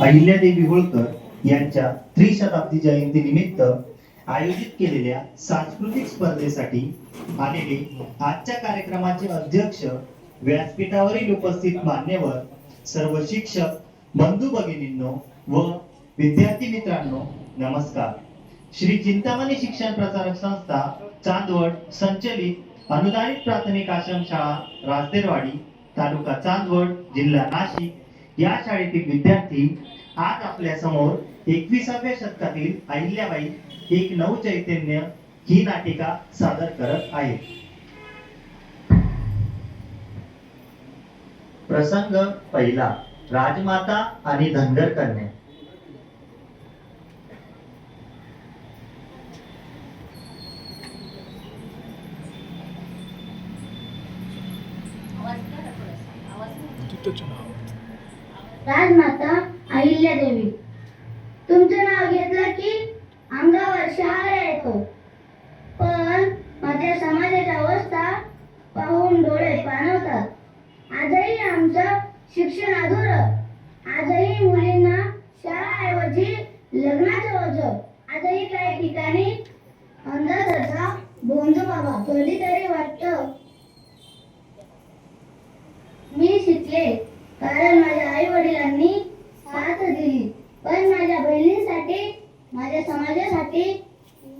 अहिल्यादेवी होळकर यांच्या त्रिशताब्दी जयंती निमित्त आयोजित केलेल्या सांस्कृतिक स्पर्धेसाठी आलेले आजच्या कार्यक्रमाचे अध्यक्ष व्यासपीठावरील उपस्थित मान्यवर सर्व शिक्षक बंधू भगिनींनो व विद्यार्थी मित्रांनो नमस्कार. श्री चिंतामणी शिक्षण प्रसारक संस्था चांदवड संचलित अनुदानित प्राथमिक आश्रमशाळा राजदेरवाडी तालुका चांदवड जिल्हा नाशिक या शाळेतील विद्यार्थी आज आपल्यासमोर एकविसाव्या शतकातील अहिल्याबाई एक नऊ चैतन्य ही नाटिका सादर करत आहेत. प्रसंग पहिला. राजमाता आणि धनगर कन्या राजमाता अहिल्यादेवी तुमचं नाव घेतलं की अंगावर शहारा येतो पण माझ्या समाजाची अवस्था पाहून डोळे पाणवतात आजही आमचं शिक्षण अधुरं आजही मुलींना शाळाऐवजी लग्नाचं ओझ. आजही काही ठिकाणी अंधाराचा बोंध बाबा कधीतरी वाटत. मी शिकले कारण माझ्या आई वडिलांनी साथ दिली. पण माझ्या बहिणीसाठी माझ्या समाजासाठी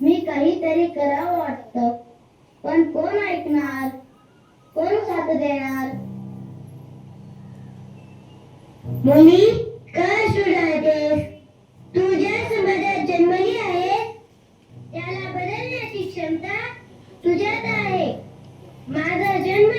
मी काहीतरी करावं वाटतं. पण कोण ऐकणार? कोण साथ देणार? मुली काय सुधारतेस तू ज्या समाजात जन्मली आहे? त्याला बदलण्याची क्षमता तुझ्यात आहे. माझा जन्म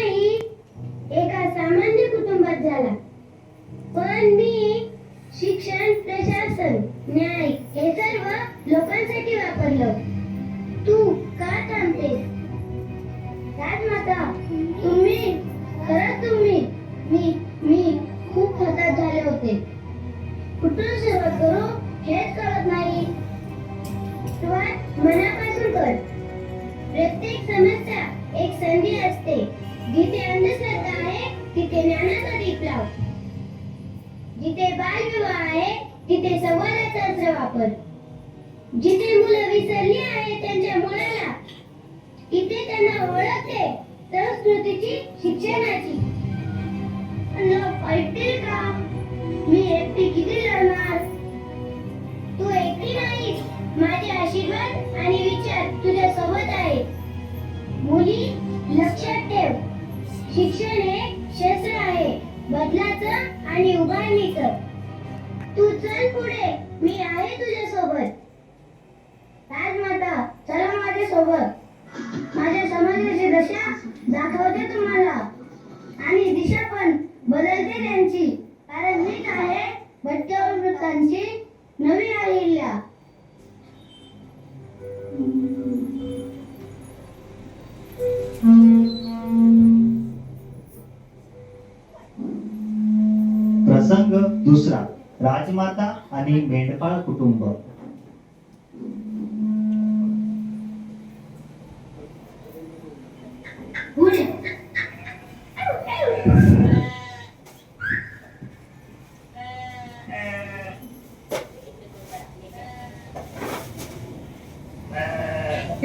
तिथे ज्ञानाचा दीप लाव. जिथे बालविवाह आहे तिथे संवादाचा वापर जिथे मुलं विसरली आहे त्यांच्या मुलाला तिथे त्यांना ओळखते संस्कृतीची शिक्षणाची. ऐकतील का? मी एकटी किती लढणार? तू एकटी नाही. माझे आशीर्वाद आणि विचार तुझ्या सोबत आहे मुली लक्षात ठेव. शिक्षण हे क्षेत्र आहे. बदलाचं आणि उभारणीचं. तू चल पुढे. मी आहे तुझ्या सोबत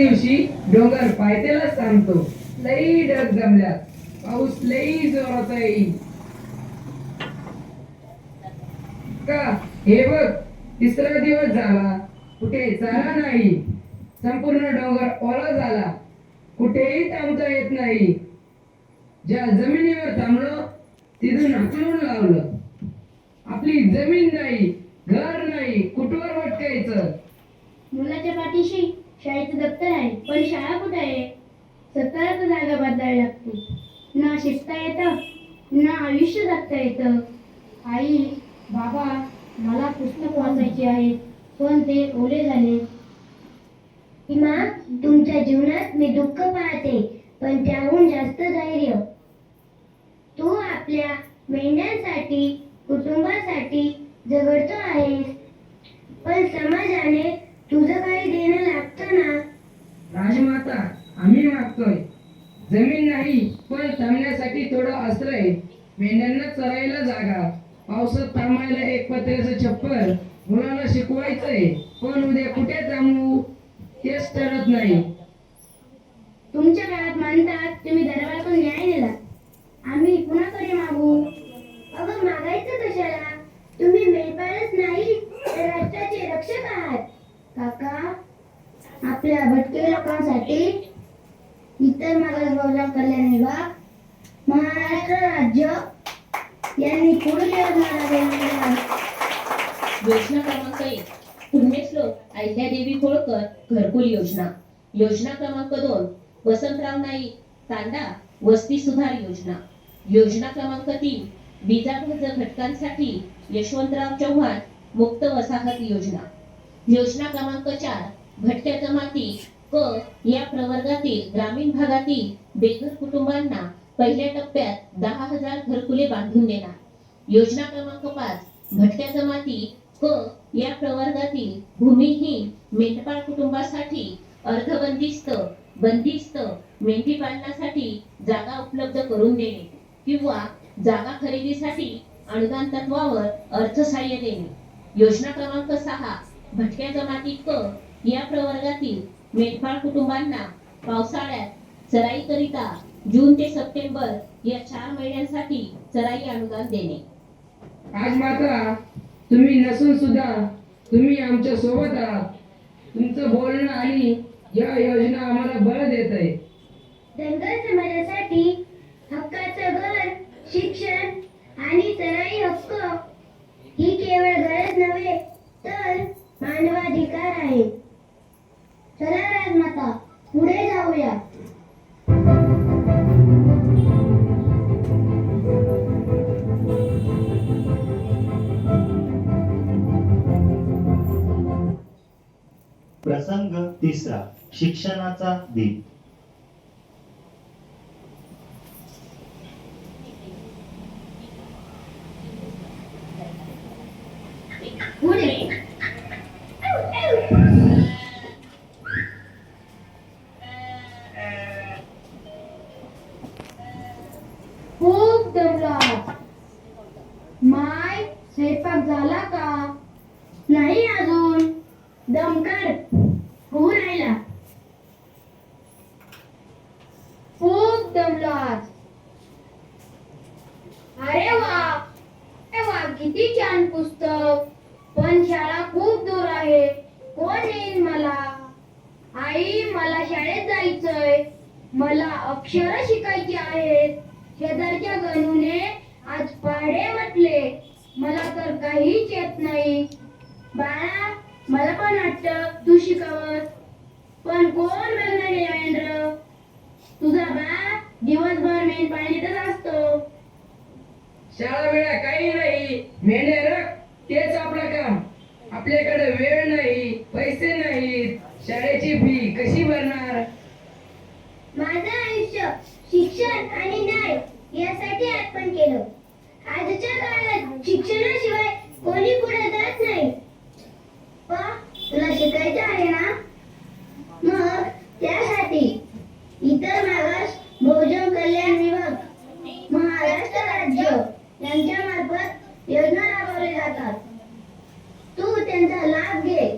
दिवशी डोंगर पायथ्याला सांगतो लई ढग जमल्यात पाऊस लई जोरात येईल का? हे बघ तिसरा दिवस झाला कुठे चाला नाही संपूर्ण डोंगर ओला झाला कुठेही थांबता येत नाही. ज्या जमिनीवर थांबलो तिथून हाकलून लावलं. आपली जमीन नाही घर नाही कुठवर भटकायचं? मुलाच्या पाठीशी शाळेचं दप्तर आहे पण शाळा कुठे आहे? सतत जागा बदलावी लागते. ना शिकता येतं ना आयुष्य जगता येतं. आई बाबा मला पुस्तक वाचायचे आहे पण ते ओले झाले. इमा तुमच्या जीवनात मी दुःख पाहते पण त्याहून जास्त धैर्य. तू आपल्या मेंढ्यांसाठी कुटुंबासाठी झगडतो आहेस पण समाजाने तुझं काही देणं लागतं ना? राजमाता आम्ही मागतोय. जमीन नाही पण थांबण्यासाठी थोडं आश्रय. मेंढ्यांना चरायला जागा. पावसात थांबायला एक पत्र्याचं छप्पर. मुलांना शिकवायचंय पण उद्या कुठे जमू तेच ठरत नाही. तुमच्या काळात म्हणतात तुम्ही दरबारातून न्याय दिला. आम्ही कुणाकडे मागू? अगं मागायचं कशाला? तुम्ही मेंढपाळच नाही तर राष्ट्राचे रक्षक आहात काका आपल्या भटके लोकांसाठी इतर मागासवर्ग कल्याण विभाग महाराष्ट्र राज्य यांनी पुढील योजना योजना क्रमांक एक पुण्यश्लोक अहिल्यादेवी होळकर घरकुल योजना. योजना क्रमांक दोन वसंतराव नाईक तांडा वस्ती सुधार योजना. योजना क्रमांक तीन बीजाभज घटकांसाठी यशवंतराव चव्हाण मुक्त वसाहत योजना. योजना क्रमांक चार भटक्या जमाती क या प्रवर्गातील ग्रामीण भागातील बेघर कुटुंबांना पहिल्या टप्प्यात दहा हजार घरकुले बांधून देणार. योजना क्रमांक पाच भटक्या जमाती क या प्रवर्गातील भूमिहीन मेंढपाळ कुटुंबासाठी अर्धबंदिस्त बंदिस्त मेंढी पालनासाठी जागा उपलब्ध करून देणे किंवा जागा खरेदीसाठी अनुदान तत्वावर अर्थसहाय्य देणे. योजना क्रमांक सहा भटक्या जमाती क या प्रवर्गातील मेंढपाळ कुटुंबांना पावसाळ्यात चराईकरिता जून ते सप्टेंबर या चार महिन्यांसाठी चराई अनुदान देणे. आज मात्र तुम्ही नसून सुद्धा तुम्ही आमच्यासोबत आहात. तुमचं बोलणं आणि या योजना आम्हाला बळ देत आहे. धनगर समाजासाठी हक्काचं घर शिक्षण आणि चराई हक्क ही केवळ गरज नव्हे तिसरा शिक्षणाचा दिन पुढे खूप दमला माय स्वयंपाक झाला का नाही अजून दमकर होऊ राहिला खूप दमलास अरे वा अरे वा किती छान पुस्तक पण शाळा खूप दूर आहे कोण नेईन मला आई मला शाळेत जायचंय मला अक्षर शिकायची आहेत शेजारच्या गणूने आज पाढे म्हटले मला तर काहीच येत नाही बाळा मला पण वाटतं तू शिकावत पण कोण बघणार देवेंद्र तुझा बा दिवसभर मेन पाणीतच असतो शाळा वेळा काही नाही मेंढ्या रख तेच आपलं काम आपल्याकडे वेळ नाही पैसे नाहीत शाळेची फी कशी भरणार माझं आयुष्य शिक्षण आणि न्याय यासाठी अर्पण केलं आजच्या काळात शिक्षणाशिवाय कोणी पुढे जात नाही पा तुला शिकायचं आहे ना? मग त्यासाठी इतर मागास बहुजन कल्याण विभाग महाराष्ट्र राज्य यांच्या मार्फत योजना राबवल्या जातात. तू त्यांचा लाभ घे.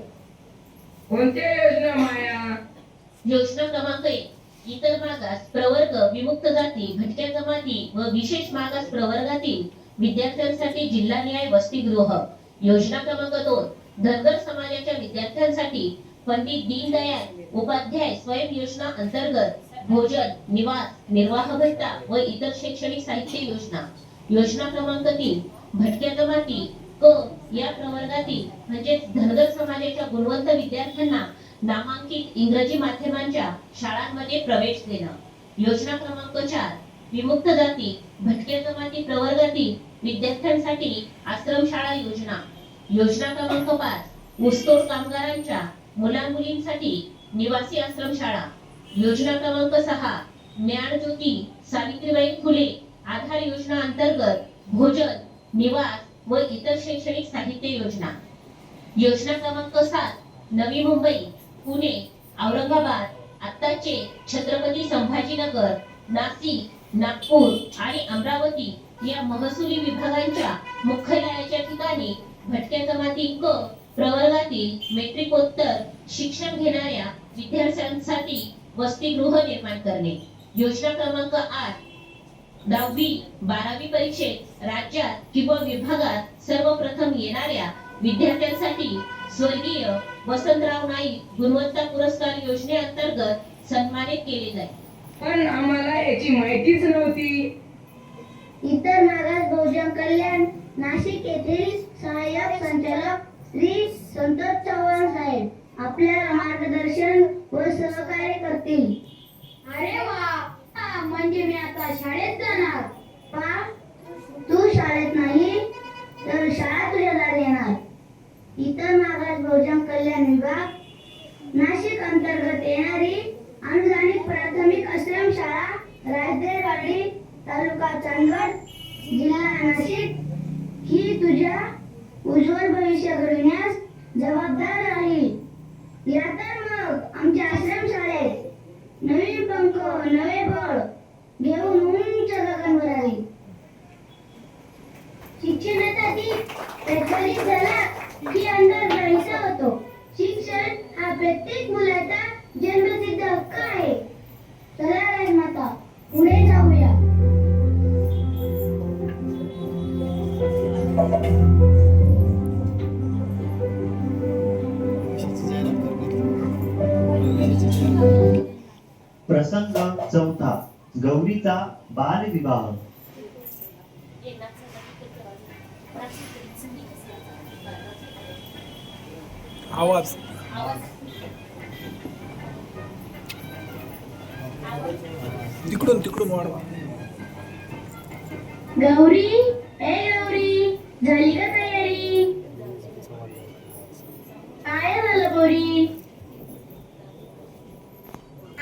कोणत्या योजना माया? योजना क्रमांक एक इतर मागास प्रवर्ग विमुक्त जाती भटक्या जमाती व विशेष मागास प्रवर्गातील विद्यार्थ्यांसाठी जिल्हा न्याय वसतिगृह योजना क्रमांक दोन धनगर विद्यार्थ्यांसाठी पंडित दीनदयाळ उपाध्याय स्वयं योजना अंतर्गत भोजन निवास निर्वाह भत्ता व इतर शैक्षणिक साहित्य योजना. योजना क्रमांक तीन भटक्या जमाती क या प्रवर्गातील म्हणजेच धनगर समाजाच्या गुणवंत विद्यार्थ्यांना नामांकित इंग्रजी माध्यमांच्या शाळांमध्ये प्रवेश देणं. योजना क्रमांक चार विमुक्त जाती भटक्या जमाती प्रवर्गातील विद्यार्थ्यांसाठी आश्रमशाळा योजना. योजना क्रमांक पाच ऊसतोड कामगारांच्या मुला मुलींसाठी निवासी आश्रमशाळा योजना क्रमांक सहा ज्ञानज्योती सावित्रीबाई फुले आधार योजना अंतर्गत भोजन निवास व इतर शैक्षणिक साहित्य योजना. योजना क्रमांक सात नवी मुंबई पुणे औरंगाबाद आत्ताचे छत्रपती संभाजीनगर नाशिक नागपूर आणि अमरावती या महसुली विभागांच्या मुख्यालयाच्या ठिकाणी भटक्या जमाती क प्रवर्गातील मेट्रिकोत्तर शिक्षण घेणाऱ्या विद्यार्थ्यांसाठी वसतिगृह निर्माण करणे. योजना क्रमांक आठ दहावी बारावी परीक्षेत राज्यात किंवा विभागात सर्वप्रथम येणाऱ्या विद्यार्थ्यांसाठी स्वर्गीय वसंतराव नाईक गुणवत्ता पुरस्कार योजनेअंतर्गत सन्मानित केले जाईल. पण आम्हाला याची माहितीच नव्हती. इतर मागास बहुजन कल्याण नाशिक येथील सहाय्यक संचालक श्री संतोष चव्हाण साहेब आपल्याला मार्गदर्शन व सहकार्य करतील. अरे वा! म्हणजे मी आता शाळेत जाणार. पा तू शाळेत नाही तर शाळा तुझ्या दारी येणार. इतर मागास बहुजन कल्याण विभाग नाशिक अंतर्गत येणारी अनुदानित प्राथमिक आश्रमशाळा राजदेवाडी तालुका चांदवड जिल्हा नाशिक ही तुझ्या उज्ज्वल भविष्य घडविण्यास जबाबदार राहील. या तर मग आमच्या आश्रमशाळेत नवीन पंख नवे बळ घेऊन उंच गगनभरारी शिक्षणासाठी प्रचलित झाला की अंदर जायचा होतो. शिक्षण हा प्रत्येक मुलाचा जन्मसिद्ध हक्क आहे. चला राजमाता पुढे जा. प्रसंग चौथा गौरीचा बालविवाह. आवाज. तिकडून तिकडून वाढवा. गौरी ए गौरी झाली का तयारी? काय झालं गौरी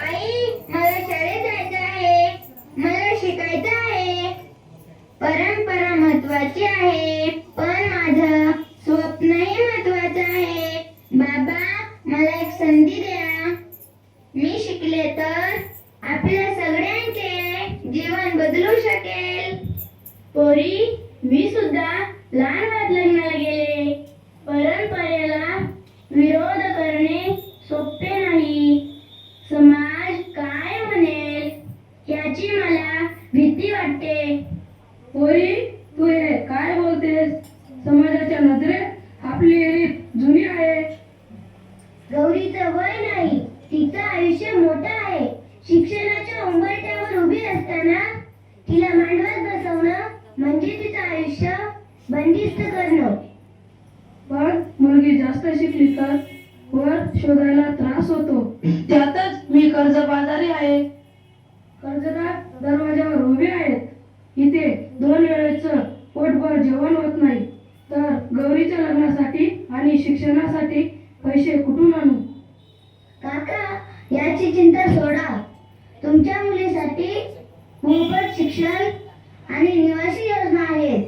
आई मला शाळेत जायचं आहे मला शिकायचं आहे परंपरा महत्वाची आहे. गौरीचं वय नाही तिचं आयुष्य मोठं आहे. शिक्षणाच्या उंबरठ्यावर उभी असताना तिला मांडवात बसवणं म्हणजे तिचं आयुष्य बंदिस्त करणं. पण मुलगी जास्त शिकली तर वर शोधायला त्रास होतो. त्यातच मी कर्ज बाजारी आहे. कर्जदार दरवाजावर उभे आहेत. इथे दोन वेळेचं पोटभर जेवण होत नाही. तर गौरीच्या लग्नासाठी आणि शिक्षणासाठी पैसे कुठून आणू? काका याची चिंता सोडा. तुमच्या मुलीसाठी मोफत शिक्षण आणि निवासी योजना आहेत.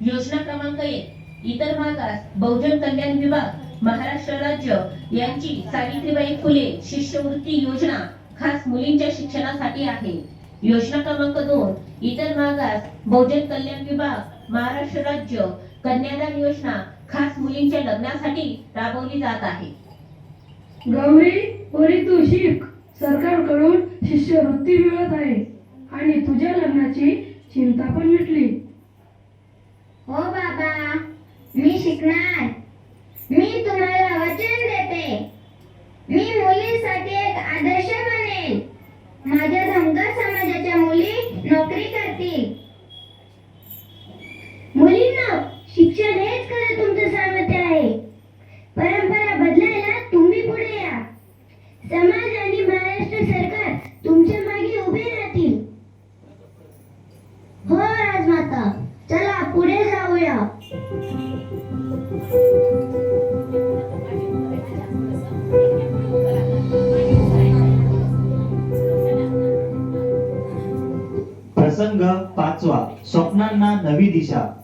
योजना क्रमांक एक इतर मागास बहुजन कल्याण विभाग महाराष्ट्र राज्य यांची सावित्रीबाई फुले शिष्यवृत्ती योजना खास मुलींच्या शिक्षणासाठी आहे. योजना क्रमांक दोन इतर मागास बहुजन कल्याण विभाग महाराष्ट्र राज्य कन्यादान योजना खास मुलींच्या लग्नासाठी राबवली जात आहे. गौरी पोरी तू शिक. सरकारकडून शिष्यवृत्ती मिळत आहे आणि तुझ्या लग्नाची चिंता पण मिटली. हो बाबा मी शिकणार. प्रसंग पाचवा. स्वप्नांना नवी दिशा.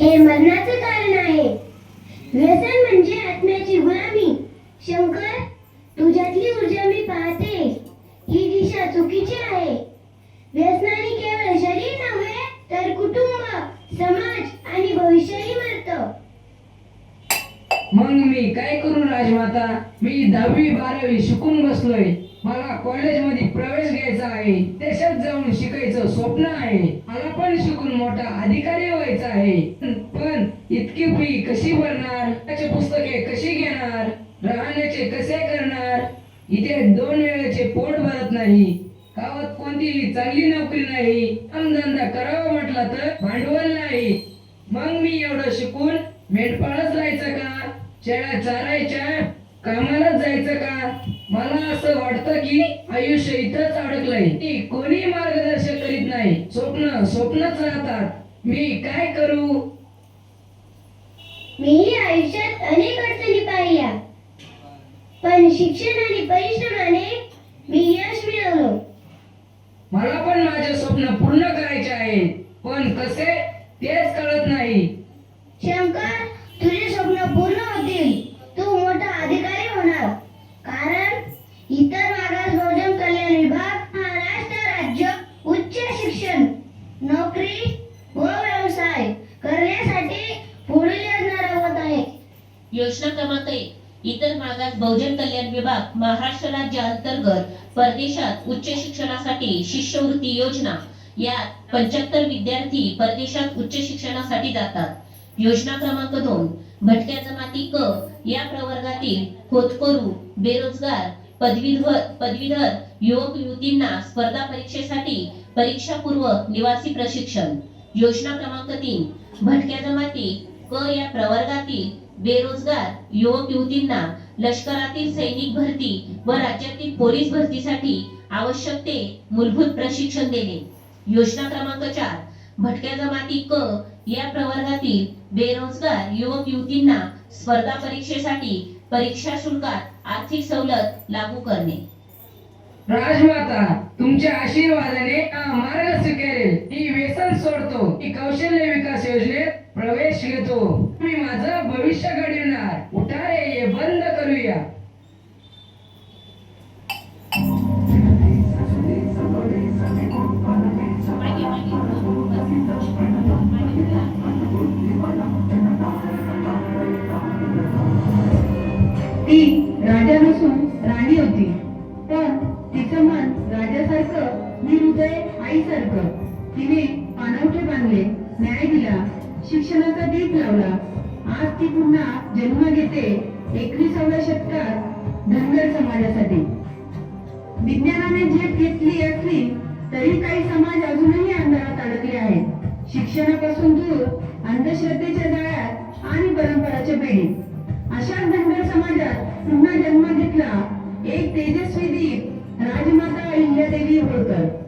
हे मरणाचं कारण आहे. व्यसन म्हणजे आत्म्याची गुलामी शंकर तुझ्यातली ऊर्जा मी पाहते. ही दिशा चुकीची आहे. व्यसनाने केवळ शरीर नव्हे तर कुटुंब समाज आणि भविष्यही मरतं. मग मी काय करू राजमाता? मी दहावी बारावी शिकून बसलोय. मला कॉलेजमध्ये प्रवेश घ्यायचा आहे. देशात जाऊन शिकायचं स्वप्न आहे. मला पण शिकून मोठा अधिकारी व्हायचा आहे. पण इतकी फी कशी भरणार? त्याचे पुस्तके कशी घेणार? राहण्याचे कसे करणार? इथे दोन वेळेचे पोट भरत नाही. गावात कोणतीही चांगली नोकरी नाही. धंदा करावा म्हटला तर भांडवल नाही. मग मी एवढं शिकून मेंढपाळच राहायचं का? शेळ्या चारायच्या? कामालाच जायचं का? मला असं वाटतं की आयुष्य इथंच अडकलंय. कोणी मार्गदर्शन करीत नाही. स्वप्न स्वप्नच राहतात. मी काय करू? मीही आयुष्यात अनेक अडचणी पाहिल्या. पण शिक्षण आणि परिश्रमाने मी यश मिळवलं. मला पण माझे स्वप्न पूर्ण करायचे आहे पण कसे? तेच कळत नाही. शंकर तुझे स्वप्न पूर्ण होतील तू मोठा अधिकारी होणार कारण इतर मागास बहुजन कल्याण विभाग महाराष्ट्र राज्य उच्च शिक्षण नोकरी व व्यवसाय करण्यासाठी पुढील योजना राबवत आहे योजना क्रमांक एक इतर मागास बहुजन कल्याण विभाग महाराष्ट्र राज्य अंतर्गत परदेशात उच्च शिक्षणासाठी शिष्यवृत्ती योजना. यात पंच्याहत्तर विद्यार्थी परदेशात उच्च शिक्षणासाठी जातात. योजना क्रमांक दोन भटक्या जमाती क या प्रवर्गातील होतकरू बेरोजगार पदवीधर पदवीधर युवक युवतींना स्पर्धा परीक्षेसाठी परीक्षापूर्व निवासी प्रशिक्षण. योजना क्रमांक तीन भटक्या जमाती क या प्रवर्गातील बेरोजगार युवक युवतींना लष्करातील सैनिक भरती व राज्यातील पोलीस भरतीसाठी आवश्यक ते मूलभूत प्रशिक्षण देणे. योजना क्रमांक चार भटक्या जमाती क या प्रवर्गातील बेरोजगार युवक युवतींना स्पर्धा परीक्षेसाठी परीक्षा शुल्कात आर्थिक सवलत लागू करणे. राजमाता तुमच्या आशीर्वादाने हा मार्ग स्वीकारेल. ही व्यसन सोडतो. ही कौशल्य विकास योजनेत प्रवेश घेतो. मी माझं भविष्य घडविणार. उठा रे हे बंद करूया. ती राजा नसून राणी होती. पण तिचं मन राजासारखं निहृदय आईसारखं. तिने शिक्षणाचा दीप लावला आज ती पुन्हा जन्म घेते एकविसाव्या शतकात धनगर समाजासाठी. विज्ञानाने झेप घेतली असली तरी काही समाज अजूनही अंधारात अडकले आहेत. शिक्षणापासून दूर अंधश्रद्धेच्या जाळ्यात आणि परंपराच्या पिढीत अशा धनगर समाजात पुन्हा जन्म घेतला एक तेजस्वी दीप राजमाता अहिल्यादेवी होळकर.